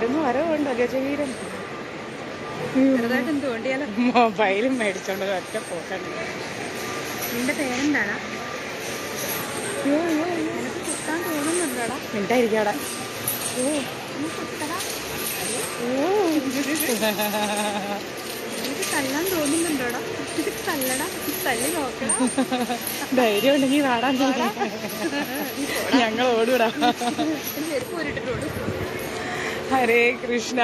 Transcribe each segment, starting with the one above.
വരുന്ന വരവുണ്ടോ ഗജവീരൻ. മൊബൈലും മേടിച്ചോണ്ട് ഒറ്റ പോക്കണ്ട് നിന്റെ പേരെന്താടാ? മിണ്ടായിരിക്കാടാ തല്ലാൻ തോന്നുന്നുണ്ടോടാ? തല്ലടാ. തല്ലി നോക്കടാ. ധൈര്യം ഉണ്ടെങ്കിൽ വാടാൻ ഞങ്ങൾ ഓടൂടാ. ചെരുപ്പ് ഹരേ കൃഷ്ണ.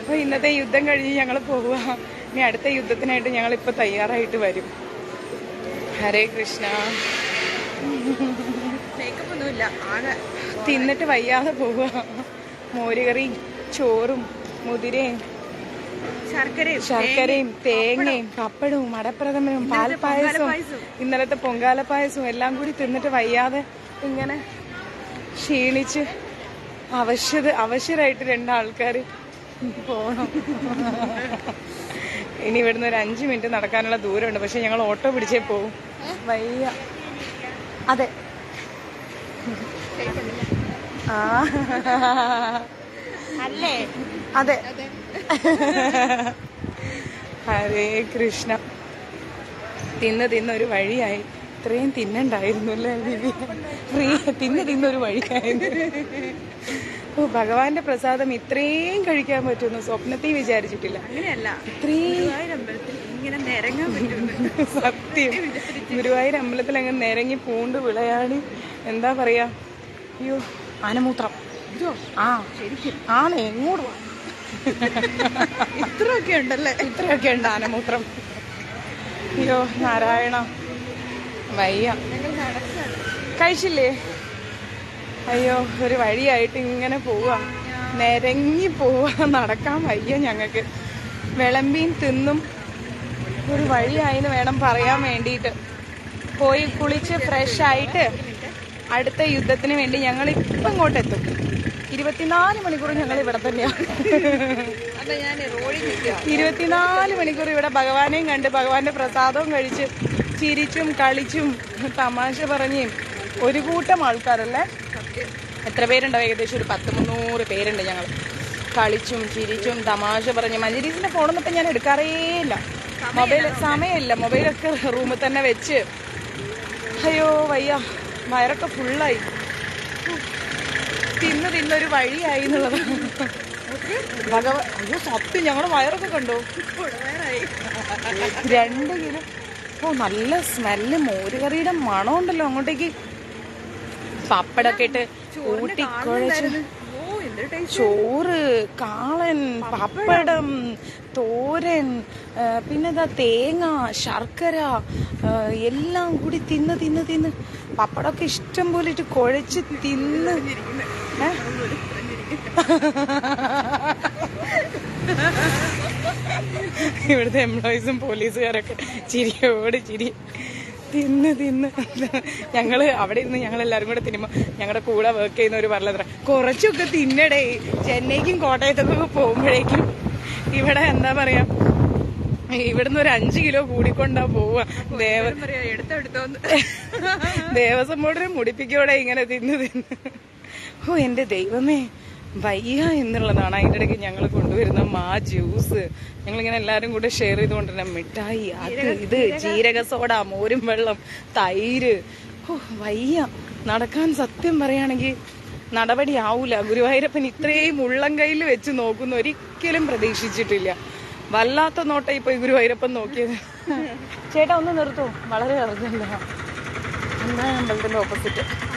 അപ്പൊ ഇന്നത്തെ യുദ്ധം കഴിഞ്ഞ് ഞങ്ങൾ പോവുക. ഇനി അടുത്ത യുദ്ധത്തിനായിട്ട് ഞങ്ങൾ ഇപ്പൊ തയ്യാറായിട്ട് വരും. ഹരേ കൃഷ്ണ. തിന്നിട്ട് വയ്യാതെ പോവുക. മോരുകറിയും ചോറും മുതിരയും ശർക്കരയും ശർക്കരയും തേങ്ങയും പപ്പടവും. അടപ്രഥമനും പാൽപ്പായസവും പായസവും. ഇന്നലത്തെ പൊങ്കാല പായസവും എല്ലാം കൂടി തിന്നിട്ട് വയ്യാതെ ഇങ്ങനെ ക്ഷീണിച്ച് അവശ്യത അവശ്യരായിട്ട് രണ്ടാൾക്കാർ പോണം. ഇനി ഇവിടുന്ന് ഒരു അഞ്ച് മിനിറ്റ് നടക്കാനുള്ള ദൂരമുണ്ട്. പക്ഷെ ഞങ്ങൾ ഓട്ടോ പിടിച്ചേ പോവും. വയ്യ. അതെ. ആ. അല്ലേ? അതെ. ഹരേ കൃഷ്ണ. തിന്ന് തിന്ന് ഒരു വഴിയായി. ഇത്രയും തിന്നണ്ടായിരുന്നു അല്ലേ ഫ്രീ തിന്ന് തിന്നൊരു വഴിയായിരുന്നു. ഓ ഭഗവാന്റെ പ്രസാദം ഇത്രയും കഴിക്കാൻ പറ്റുമെന്ന് സ്വപ്നത്തിൽ വിചാരിച്ചിട്ടില്ല. അങ്ങനെയല്ല. ഇത്രയും അമ്പലത്തിൽ ഇങ്ങനെ നിരങ്ങാൻ സത്യം. ഗുരുവായൂർ അമ്പലത്തിൽ അങ്ങ് നിരങ്ങി പൂണ്ട് വിളയാടി എന്താ പറയാ? അയ്യോ ആനമൂത്രം. ആ. ശരിക്കും. ആണ് എങ്ങോട്ട്. ഇത്രയൊക്കെ ഉണ്ടല്ലേ? ഇത്രയൊക്കെ ഉണ്ട് ആനമൂത്രം. അയ്യോ നാരായണ. വയ്യ. കഴിച്ചില്ലേ? അയ്യോ ഒരു വഴിയായിട്ട് ഇങ്ങനെ പോവാ. നിരങ്ങി പോവാ. നടക്കാൻ വയ്യ ഞങ്ങൾക്ക് വിളമ്പീൻ തിന്നും. ഒരു വഴിയായി വേണം പറയാൻ വേണ്ടിയിട്ട് പോയി കുളിച്ച് ഫ്രഷ് ആയിട്ട് അടുത്ത യുദ്ധത്തിന് വേണ്ടി ഞങ്ങൾ ഇപ്പം ഇങ്ങോട്ട് എത്തും ഇരുപത്തിനാല് മണിക്കൂർ ഞങ്ങൾ ഇവിടെ തന്നെയാണ് ഇരുപത്തിനാല് മണിക്കൂർ ഇവിടെ ഭഗവാനെയും കണ്ട് ഭഗവാന്റെ പ്രസാദവും കഴിച്ച് ചിരിച്ചും കളിച്ചും തമാശ പറഞ്ഞും ഒരു കൂട്ടം ആൾക്കാരല്ലേ? എത്ര പേരുണ്ടാവും? ഏകദേശം ഒരു പത്ത് മുന്നൂറ് പേരുണ്ട് ഞങ്ങൾ. കളിച്ചും ചിരിച്ചും തമാശ പറഞ്ഞും. മഞ്ജരീസിന്റെ ഫോണൊന്നും ഇപ്പം ഞാൻ എടുക്കാറേ ഇല്ല. മൊബൈൽ സമയമില്ല. മൊബൈലൊക്കെ റൂമിൽ തന്നെ വെച്ച്. അയ്യോ വയ്യ. വയറൊക്കെ ഫുള്ളായി തിന്ന് തിന്നൊരു വഴിയായി എന്നുള്ളതാണ് ഭഗവ അയ്യോ സത്യം ഞങ്ങളുടെ വയറൊക്കെ കണ്ടോ? രണ്ട് കിലോ ഓ നല്ല സ്മെല്ല്. മോരുകറിയുടെ മണം ഉണ്ടല്ലോ അങ്ങോട്ടേക്ക്. പപ്പടൊക്കെ ഇട്ട് കുഴച്ച്. ടേസ്റ്റ് ചോറ് കാളൻ പപ്പടം. തോരൻ പിന്നെന്താ തേങ്ങ ശർക്കര എല്ലാം കൂടി തിന്ന് തിന്ന് തിന്ന്. പപ്പടമൊക്കെ ഇഷ്ടം പോലെ ഇട്ട് കുഴച്ച് തിന്ന്? ഇവിടുത്തെ എംപ്ലോയീസും പോലീസുകാരൊക്കെ ചിരിയോട് ചിരി. തിന്ന് തിന്ന്. ഞങ്ങൾ അവിടെ ഇരുന്ന് ഞങ്ങൾ എല്ലാവരും കൂടെ തിന്നുമ്പോൾ ഞങ്ങളുടെ കൂടെ വർക്ക് ചെയ്യുന്നവർ പറഞ്ഞത്ര കുറച്ചൊക്കെ തിന്നടേ. ചെന്നൈക്കും കോട്ടയത്തൊക്കെ പോകുമ്പോഴേക്കും ഇവിടെ എന്താ പറയാ ഇവിടുന്ന് ഒരു അഞ്ച് കിലോ കൂടിക്കൊണ്ടാ പോവുക ദേവ പറയാ എടുത്തെടുത്തോന്ന്. ദേവസ്വം ബോർഡിനെ മുടിപ്പിക്കോടെ ഇങ്ങനെ തിന്ന് തിന്ന്. ഓ എന്റെ ദൈവമേ. വയ്യ എന്നുള്ളതാണ്. അതിന്റെ ഇടയ്ക്ക് ഞങ്ങൾ കൊണ്ടുവരുന്ന മാ ജ്യൂസ്. ഞങ്ങളിങ്ങനെ എല്ലാവരും കൂടെ ഷെയർ ചെയ്തുകൊണ്ടിരുന്ന മിഠായി അത് ഇത് ജീരക സോഡ മോരും വെള്ളം തൈര്. ഓ വയ്യ. നടക്കാൻ സത്യം പറയുകയാണെങ്കിൽ നടപടി ആവൂല. ഗുരുവായൂരപ്പൻ ഇത്രയും ഉള്ളം കയ്യിൽ വെച്ച് നോക്കുന്ന. ഒരിക്കലും പ്രതീക്ഷിച്ചിട്ടില്ല. വല്ലാത്ത നോട്ട ഇപ്പൊ ഈ ഗുരുവായൂരപ്പൻ നോക്കിയത്. ചേട്ടാ ഒന്ന് നിർത്തൂ. വളരെ ഒന്നാം അമ്പലത്തിന്റെ ഓപ്പോസിറ്റ്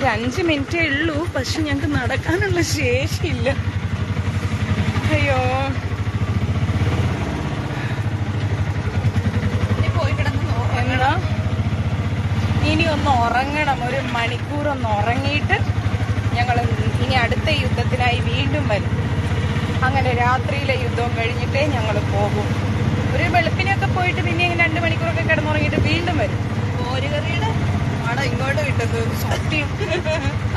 ഒരു അഞ്ച് മിനിറ്റേ ഉള്ളൂ. പക്ഷെ ഞങ്ങൾക്ക് നടക്കാനുള്ള ശേഷിയില്ല. അയ്യോ. എന്താ ഇനി ഒന്ന് ഉറങ്ങണം. ഒരു മണിക്കൂർ ഒന്ന് ഉറങ്ങിയിട്ട് ഞങ്ങൾ ഇനി അടുത്ത യുദ്ധത്തിനായി വീണ്ടും വരും. അങ്ങനെ രാത്രിയിലെ യുദ്ധം കഴിഞ്ഞിട്ടേ ഞങ്ങൾ പോകും. ഒരു വെളുപ്പിനൊക്കെ പോയിട്ട് പിന്നെ രണ്ടു മണിക്കൂറൊക്കെ കിടന്നുറങ്ങിയിട്ട് ഇങ്ങോട്ട് കിട്ടുന്നു സത്യം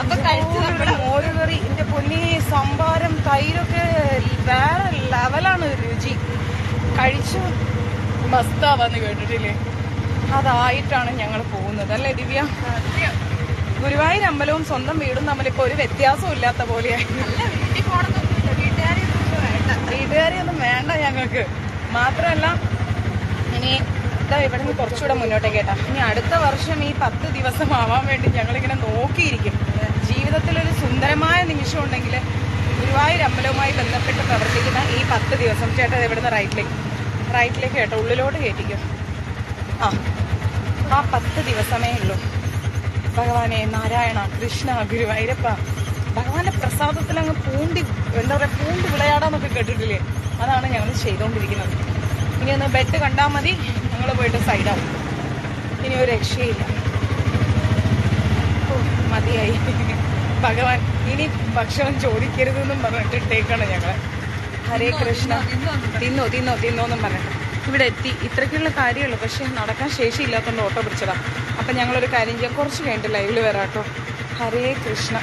അപ്പൊ കഴിച്ച് നമ്മുടെ മോരുകറി എന്റെ പൊന്നി സംഭാരം തൈരൊക്കെ വേറെ ലെവലാണ് രുചി. കഴിച്ചു. മസ്താവാന്ന് കേട്ടിട്ടില്ലേ? അതായിട്ടാണ് ഞങ്ങൾ പോകുന്നത്. അല്ലേ ദിവ്യ? ഗുരുവായൂർ അമ്പലവും സ്വന്തം വീടും തമ്മിൽ ഇപ്പൊ ഒരു വ്യത്യാസവും ഇല്ലാത്ത പോലെയായി. വീട്ടുകാരി വീട്ടിൽ പോകണമെന്നൊന്നുമില്ല വീട്ടുകാരെ ഒന്നും വേണ്ട. ഒന്നും വേണ്ട ഞങ്ങൾക്ക്. മാത്രമല്ല ഇനി ഇതാ ഇവിടെ നിന്ന് കുറച്ചുകൂടെ മുന്നോട്ടേക്ക് കേട്ടാ. ഇനി അടുത്ത വർഷം ഈ പത്ത് ആവാൻ വേണ്ടി ഞങ്ങളിങ്ങനെ നോക്കിയിരിക്കും. ജീവിതത്തിൽ ഒരു സുന്ദരമായ നിമിഷം ഉണ്ടെങ്കിൽ ഗുരുവായൂർ അമ്പലവുമായി ബന്ധപ്പെട്ട് പ്രവർത്തിക്കുന്ന ഈ പത്ത് ദിവസം ചേട്ടാ ഇവിടുന്ന് റൈറ്റിലേക്ക് റൈറ്റിലേക്ക് കേട്ടോ ഉള്ളിലോട്ട് കയറ്റിക്കും ആ ആ പത്ത് ദിവസമേ ഉള്ളൂ. ഭഗവാനെ നാരായണ കൃഷ്ണ ഗുരുവായൂരപ്പ ഭഗവാന്റെ പ്രസാദത്തിൽ അങ്ങ് പൂണ്ടി എന്താ പറയാ പൂണ്ടി വിളയാടാന്നൊക്കെ കേട്ടിട്ടില്ലേ? അതാണ് ഞങ്ങൾ ചെയ്തുകൊണ്ടിരിക്കുന്നത് ഇനി ഒന്ന് ബെഡ് കണ്ടാൽ മതി. ഞങ്ങൾ പോയിട്ട് സൈഡാവും ഇനി ഒരു രക്ഷയില്ല. മതിയായി. ഭഗവാൻ ഇനി ഭക്ഷണം ചോദിക്കരുതെന്നും പറഞ്ഞിട്ട് ഇട്ടേക്കാണ് ഞങ്ങൾ ഹരേ കൃഷ്ണ. തിന്നോ തിന്നോ തിന്നോ എന്നും പറഞ്ഞിട്ട്. ഇവിടെ എത്തി. ഇത്രയ്ക്കുള്ള കാര്യമുള്ളൂ. പക്ഷെ നടക്കാൻ ശേഷിയില്ലാത്തതുകൊണ്ട് ഓട്ടോ പിടിച്ചതാണ് അപ്പം ഞങ്ങളൊരു കാര്യം ചെയ്യാം. കുറച്ച് കഴിഞ്ഞിട്ട് ലൈവിൽ വരാട്ടോ. ഹരേ കൃഷ്ണ.